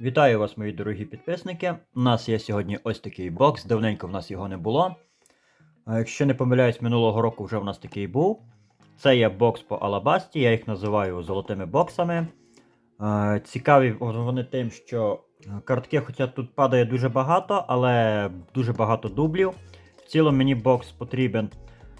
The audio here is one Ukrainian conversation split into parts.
Вітаю вас, мої дорогі підписники. У нас є сьогодні ось такий бокс. Давненько в нас його не було. Якщо не помиляюсь, минулого року вже в нас такий був. Це є бокс по Алабасті, я їх називаю золотими боксами. Цікаві вони тим, що картки, хоча тут падає дуже багато, але дуже багато дублів. В цілому мені бокс потрібен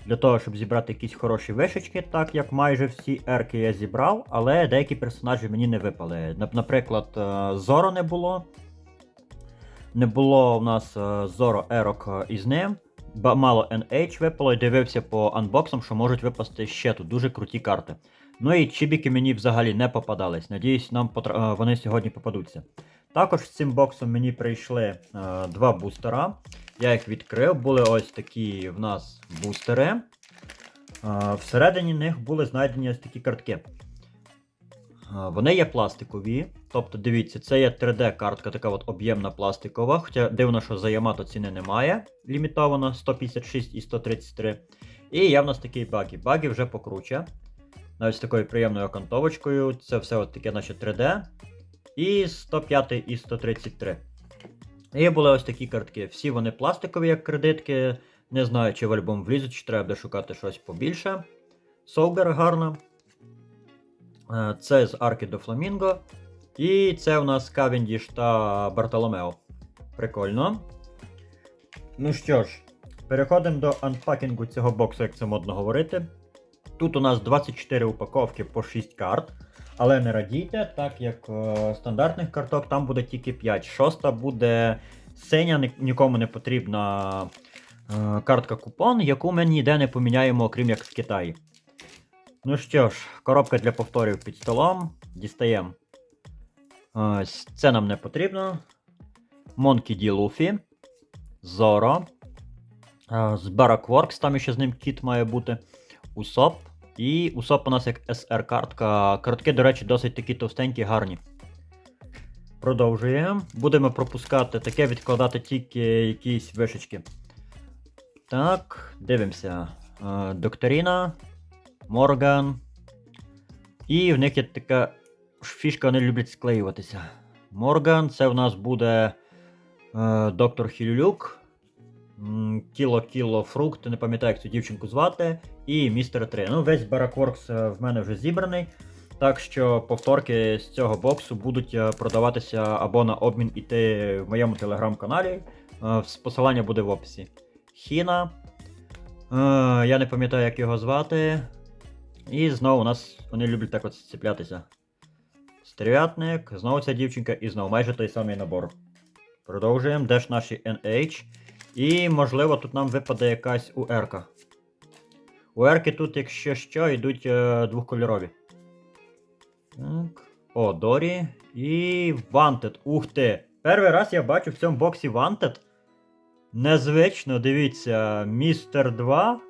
для того, щоб зібрати якісь хороші вишечки, так як майже всі ерки я зібрав, але деякі персонажі мені не випали. Наприклад, е, Зоро не було. Не було у нас е, Зоро ерок е, із ним. Мало NH випало і дивився по анбоксам, що можуть випасти ще тут дуже круті карти. Ну і чібіки мені взагалі не попадались. Надіюсь, нам потра- вони сьогодні попадуться. Також з цим боксом мені прийшли е, два бустера. Я їх відкрив, були ось такі в нас бустери. Всередині них були знайдені ось такі картки. Вони є пластикові. Тобто, дивіться, це є 3D-картка, така от об'ємна пластикова. Хоча дивно, що за Ямато ціни немає. Лімітовано 156 і 133. І є в нас такий багі. Багі вже покруче. Навіть з такою приємною окантовочкою. Це все от таке, наче 3D. І 105 і 133. І були ось такі картки. Всі вони пластикові, як кредитки. Не знаю, чи в альбом влізуть, чи треба буде шукати щось побільше. Солгар гарно. Е, Це з Арки до Фламінго. І це у нас Кавендіш та Бартоломео. Прикольно. Ну що ж, переходимо до анпакінгу цього боксу, як це модно говорити. Тут у нас 24 упаковки по 6 карт. Але не радійте, так як е, стандартних карток там буде тільки 5. Шоста буде синя, нікому не потрібна е, картка купон, яку ми ніде не поміняємо, окрім як в Китаї. Ну що ж, коробка для повторів під столом. Дістаємо. Ось, це нам не потрібно. Monkey D. Luffy. Е, З Barakworks, там ще з ним кіт має бути. Усоп. І Усоп у нас як SR-картка. Картки, до речі, досить такі товстенькі, гарні. Продовжуємо. Будемо пропускати таке, відкладати тільки якісь вишечки. Так, дивимося. Е, Докторіна, Морган. І в них є така фішка, вони люблять склеюватися. Морган, це в нас буде е, доктор Хілюк. М, Кіло Кіло Фрукт, не пам'ятаю, як цю дівчинку звати. І Містер 3. Ну, весь Баракворкс е, в мене вже зібраний. Так що повторки з цього боксу будуть е, продаватися або на обмін іти в моєму телеграм-каналі. Е, Посилання буде в описі. Хіна. Я не пам'ятаю, як його звати. І знову у нас вони люблять так от зціплятися. Стерв'ятник, знову ця дівчинка і знову майже той самий набор. Продовжуємо. Де ж наші NH? І, можливо, тут нам випаде якась УР-ка. УР-ки тут, якщо що, йдуть е, двохкольорові. Так. О, Дорі. І Wanted. Ух ти! Перший раз я бачу в цьому боксі Wanted. Незвично, дивіться, Містер 2.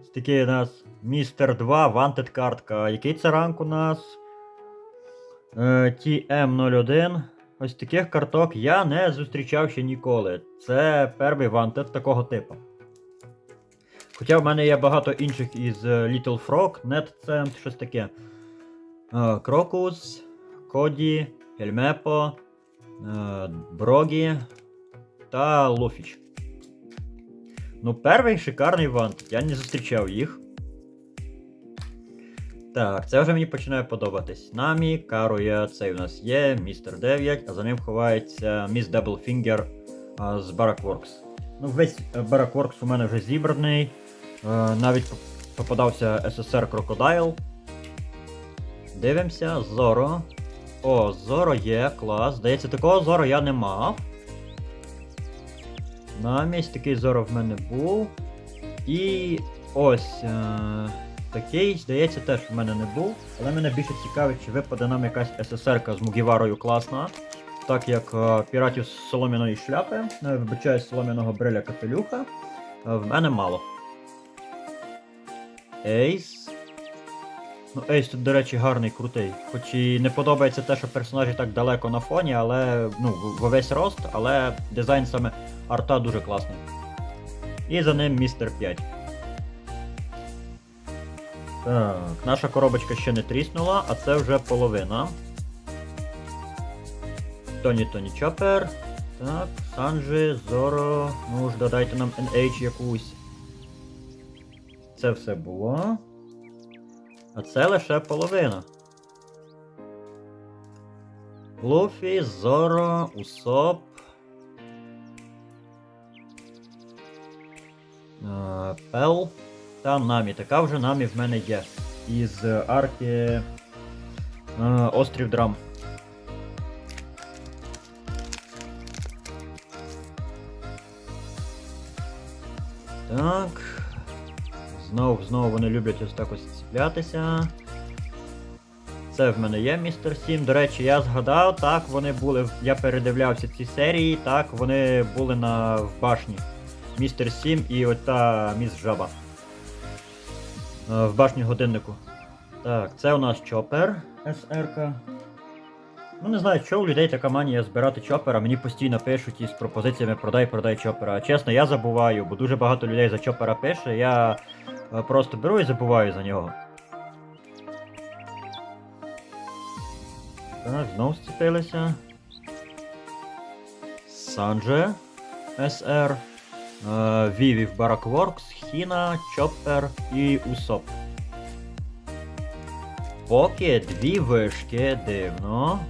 Ось Такий у нас Містер 2, Wanted картка. Який це ранг у нас? Е, TM01. Ось таких карток я не зустрічав ще ніколи. Це перший Wanted такого типу. Хоча в мене є багато інших із е, Little Frog, NetCent, щось таке. Крокус, Коді, Ельмепо, Брогі та Луфіч. Ну, перший шикарний Wanted, я не зустрічав їх. Так, це вже мені починає подобатись. Намі, Каруя, цей у нас є, Містер 9, а за ним ховається Міс Даблфінгер з Barakworks. Ну, весь е, Barakworks у мене вже зібраний. Е, навіть попадався SSR Crocodile. Дивимося, Зоро. О, Зоро є, клас. Здається, такого Зоро я не мав. Намість такий Зоро в мене був. І ось. Е- Такий, здається, теж в мене не був, але мене більше цікавить, чи випаде нам якась СССР з Мугіварою класна. Так як е, піратів з солом'яної шляпи, е, вибачаю, з солом'яного бриля капелюха, е, в мене мало. Ейс. Ну, Ейс тут, до речі, гарний, крутий. Хоч і не подобається те, що персонажі так далеко на фоні, але ну, в весь рост, але дизайн саме арта дуже класний. І за ним містер 5. Так, наша коробочка ще не тріснула, а це вже половина. Тоні Тоні Чоппер. Так, Санджи, Зоро. Ну ж, додайте нам NH якусь. Це все було. А це лише половина. Луфі, Зоро, Усоп. е, Пел та Намі. Така вже Намі в мене є. Із арки е, Острів Драм. Так. Знову, знову вони люблять ось так ось цеплятися. Це в мене є містер Сім. До речі, я згадав, так, вони були. Я передивлявся ці серії, так, вони були на в башні. Містер Сім і ота міс Жаба. Е, В башні годиннику. Так, це у нас Чопер СРК. Ну не знаю, що у людей така манія збирати чопера, мені постійно пишуть із пропозиціями продай, продай чопера. Чесно, я забуваю, бо дуже багато людей за чопера пише, я е, просто беру і забуваю за нього. Так, знов зцепилися. Санже СР. е, Вівів Баракворкс, Хіна, Чоппер і Усоп. Поки дві вишки, дивно.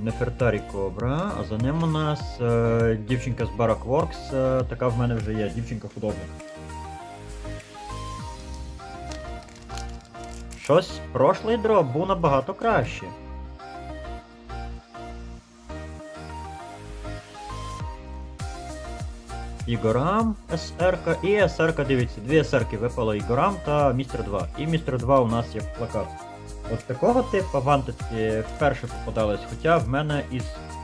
Нефертарі Кобра, а за ним у нас е, дівчинка з Баракворкс, е, така в мене вже є, дівчинка-художник. Щось прошлий дроп був набагато краще. Ігорам, СРК і СРК, дивіться, дві СРки випало Ігорам та Містер 2. І Містер 2 у нас як плакат. От такого типу вантитки вперше попадались, хоча в мене із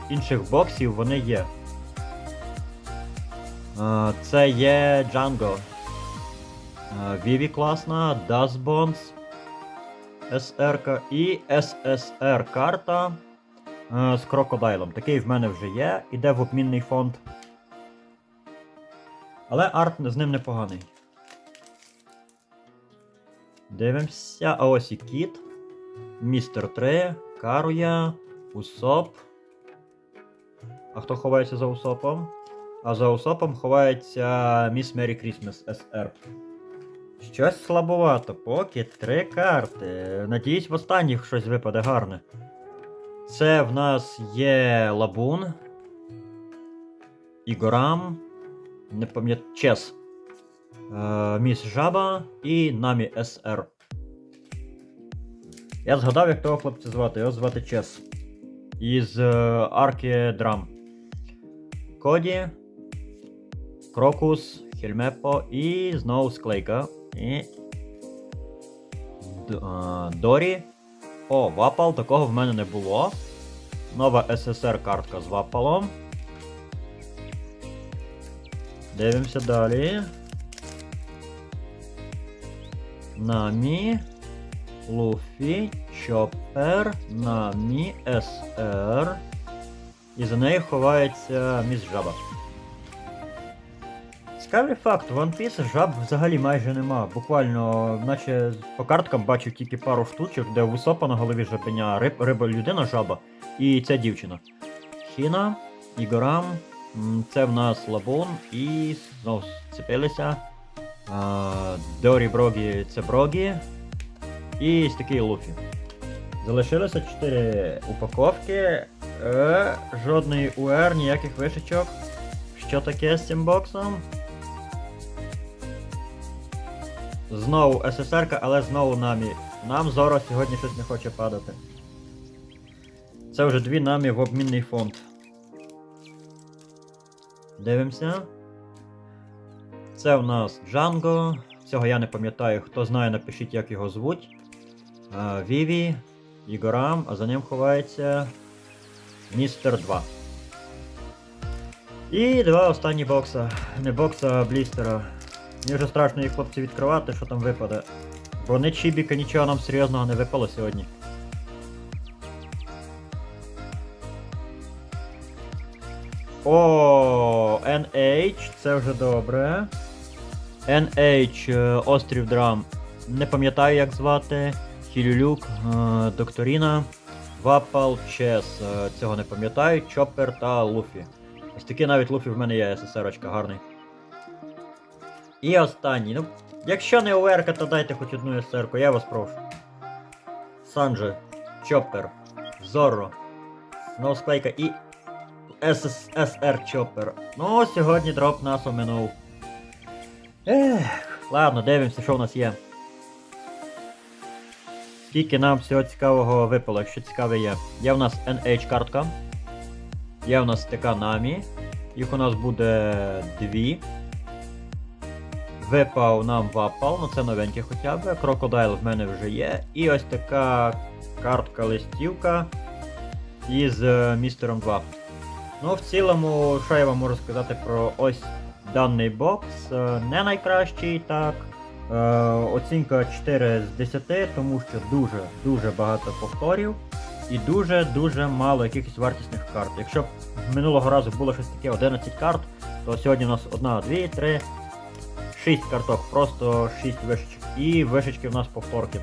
інших боксів вони є. Це є Django. Vivi класна, Dust Bones, SR і SSR карта з крокодайлом. Такий в мене вже є, іде в обмінний фонд. Але арт з ним непоганий. Дивимося. А ось і кіт. Містер 3, Каруя, Усоп. А хто ховається за Усопом? А за Усопом ховається Міс Мері Крісмас СР. Щось слабовато, поки три карти. Надіюсь, в останніх щось випаде гарне. Це в нас є Лабун, Ігорам, не пам'ятаю, Чес, е, Міс Жаба і Намі СР. Я згадав, як того хлопця звати. Його звати Чес. Із е, арки Драм. Коді, Крокус, Хельмепо і знову склейка. І. Д- а, Дорі. О, вапал, такого в мене не було. Нова СССР картка з вапалом. Дивимося далі. Намі. Луфі, Чоппер, Намі, СР. І за нею ховається міс жаба. Цікавий факт, в One Piece жаб взагалі майже нема. Буквально, наче по карткам бачив тільки пару штучок, де висопа на голові жабеня, риб, риба людина жаба і ця дівчина. Хіна, Ігорам, це в нас Лабун і знову сцепилися. А, Дорі Брогі це Брогі. І ось такий Луфі. Залишилося 4 упаковки. Е, жодної УР, ніяких вишечок. Що таке з цим боксом? Знову СССР, але знову намі. Нам Зоро сьогодні щось не хоче падати. Це вже дві намі в обмінний фонд. Дивимося. Це у нас Django. Цього я не пам'ятаю. Хто знає, напишіть, як його звуть. Віві, Ігорам, а за ним ховається Містер 2. І два останні бокса. Не бокса, а блістера. Мені вже страшно їх хлопці відкривати, що там випаде. Бо не Чібіка нічого нам серйозного не випало сьогодні. О, NH, це вже добре. NH, е, Острів Драм. Не пам'ятаю, як звати. Хілюлюк, е, Докторіна, Вапал, Чес. е, Цього не пам'ятаю, Чоппер та Луфі. Ось такий навіть Луфі в мене є СССРочка, гарний. І останній. Ну, якщо не ОРК, то дайте хоч одну ССРку, я вас прошу. Санджи, Чоппер, Зорро, Сноусклейка і СССР Чоппер. Ну, сьогодні дроп нас оминув. Ех, ладно, дивимося, що в нас є. Скільки нам всього цікавого випало, якщо цікаве є. Є в нас NH картка. Є в нас така Намі. Їх у нас буде дві. Випав нам вапал, ну це новеньке хоча б. Крокодайл в мене вже є. І ось така картка листівка із е, містером 2. Ну, в цілому, що я вам можу сказати про ось даний бокс. Е, Не найкращий, так. Е, оцінка 4 з 10, тому що дуже-дуже багато повторів і дуже-дуже мало якихось вартісних карт. Якщо б минулого разу було щось таке 11 карт, то сьогодні у нас 1, 2, 3, 6 карток, просто 6 вишечок. І вишечки в нас повторки.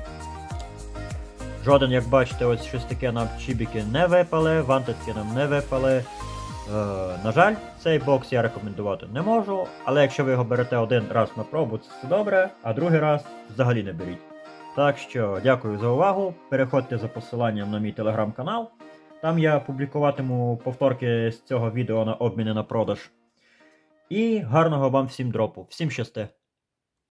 Жоден, як бачите, ось щось таке нам чібіки не випали, ванточки нам не випали. Е, на жаль, цей бокс я рекомендувати не можу, але якщо ви його берете один раз на пробу, це все добре, а другий раз взагалі не беріть. Так що дякую за увагу. Переходьте за посиланням на мій телеграм-канал. Там я публікуватиму повторки з цього відео на обміни на продаж. І гарного вам всім дропу. Всім щасти!